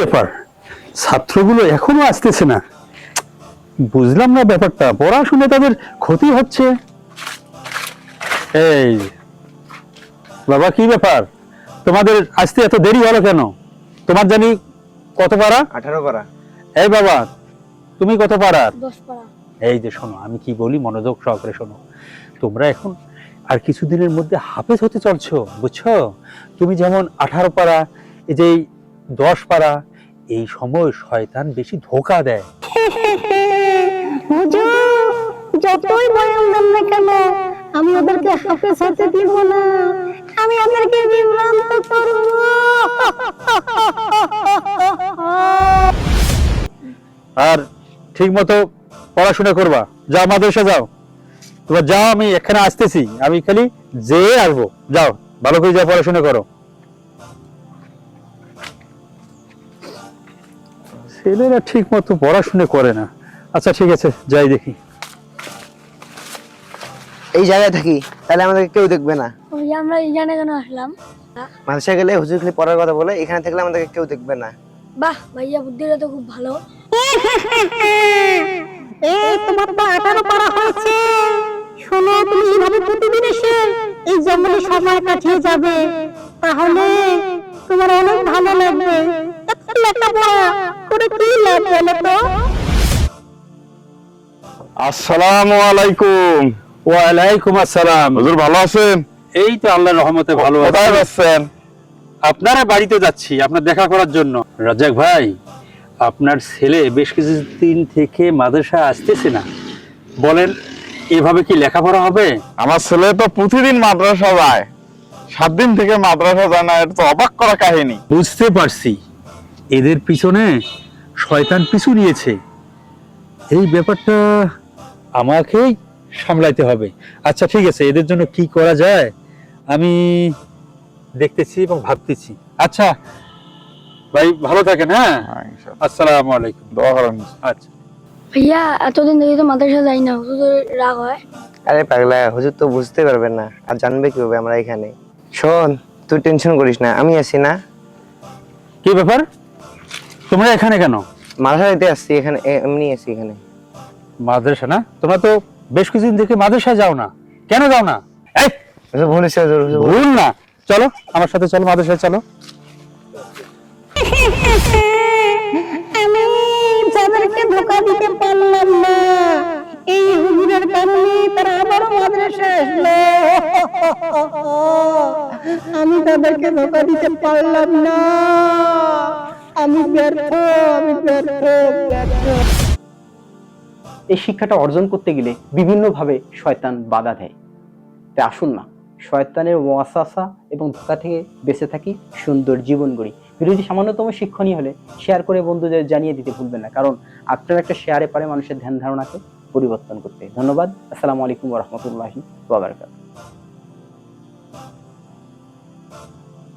ব্যাপার? ছাত্রগুলো এখনও আসতেছে না। বুঝলাম না ব্যাপারটা। পড়াশুনে তাদের ক্ষতি হচ্ছে। এই বাবা কি ব্যাপার? তোমাদের আসতে এত দেরি হলো কেন? তোমার জানি কত পারা আঠারো পারা এই বাবা তুমি কত পাড়া? এই যে শোনো আমি কি বলি মনোযোগ সহকারে শোনো। তোমরা এখন আর কিছুদিনের মধ্যে হাফেজ হতে চলছো বুঝছ? তুমি যেমন আঠারো পারা এই যে দশ পারা এই সময় শয়তান বেশি ধোকা দেয়। হুজুর যতই বয়ান দেন না কেন আমি ওদেরকে হাফেজ হতে দিব না। আমি ওদেরকে বিভ্রান্ত করব। আর ঠিক মতো পড়াশোনা করবা। যাও মাদ্রাসা যাও। তোমার যাও আমি এখানে আসতেছি। আমি খালি যেয়ে আসব। যাও ভালো করে যাও পড়াশোনা করো। ছেলেরা ঠিক মতো পড়াশোনা করে না। আচ্ছা ঠিক আছে যাই দেখি। এই জায়গায় থাকি তাহলে আমাদেরকে কেউ দেখবে না। ওই আমরা এখানে কেন আসলাম? মাদ্রাসায় গেলে হুজুর খালি পড়ার কথা বলে এখানে থাকলে আমাদেরকে কেউ দেখবে না। বাহ ভাইয়া বুদ্ধিটা তো খুব ভালো। এই তোমার তো আঠারো পারা হয়েছে। শোনো তুমি এইভাবে প্রতিদিন এসে এই জঙ্গলে সময় কাটিয়ে যাবে। তাহলে তোমার অনেক ভালো লাগবে। এত লেখাপড়া। করে কি লাভ বলো তো? আসসালামু আলাইকুম। ওয়ালাইকুম আসসালাম। হুজুর ভালো আছেন? এই তো আল্লাহর রহমতে ভালো কোথায় আছি আপনারা বাড়িতে যাচ্ছি আপনার দেখা করার জন্য। রাজাক ভাই আপনার ছেলে বেশ কিছুদিন থেকে মাদ্রাসা আসতেছে না। বলেন এভাবে কি লেখাপড়া হবে? আমার ছেলে তো প্রতিদিন মাদ্রাসা যায়। সাত দিন থেকে মাদ্রাসা যায় না এটা তো অবাক করা কাহিনী। বুঝতে পারছি। এদের পিছনে শয়তান পিছু নিয়েছে। এই ব্যাপারটা আমাকেই সামলাইতে হবে। আচ্ছা ঠিক আছে এদের জন্য কি করা যায়? আমি দেখতেছি এবং ভাবতেছি। আচ্ছা ভাই ভালো থাকেন হ্যাঁ? হ্যাঁ। আসসালামু আলাইকুম। দোয়া করেন। আচ্ছা। ভাইয়া এতদিন থেকে তো মাদ্রাসা যাই না হুজুর রাগ হয়? আরে পাগলা হুজুর তো বুঝতে পারবেন না আর জানবে কীভাবে আমরা এখানে। শোন তুই টেনশন করিস না আমি আছি না। কি ব্যাপার? তোমরা এখানে কেন? মাদ্রাসাতে আসছি এখানে এমনি আছি এখানে। মাদ্রাসা না? তোমরা তো বেশ কিছুদিন থেকে মাদ্রাসা যাও না। কেন যাও না? এই! ভুল ভুল। না। চলো আমার সাথে চলো মাদ্রাসায় চলো। আমি যাদেরকে ধোকা দিতে পারলাম না। এই হুজুরের কারণে তারা আবারও মাদ্রাসা আসলো। আমি তাদেরকে ধোকা দিতে পারলাম না। আমি ব্যর্থ আমি ব্যর্থ এই শিক্ষাটা অর্জন করতে গেলে বিভিন্নভাবে শয়তান বাধা দেয়। তাই আসুন না, শয়তানের ওয়াসাসা এবং ধোকা থেকে বেঁচে থাকি, সুন্দর জীবন গড়ি। ভিডিওটি সামান্যতম শিক্ষণীয় হলে শেয়ার করে বন্ধুদের জানিয়ে দিতে ভুলবেন না, কারণ আপনার একটা শেয়ারে পারে মানুষের ধ্যান ধারণাকে পরিবর্তন করতে। ধন্যবাদ, আসসালামু আলাইকুম রহমতুল্লাহি ওয়াবারাকাতুহু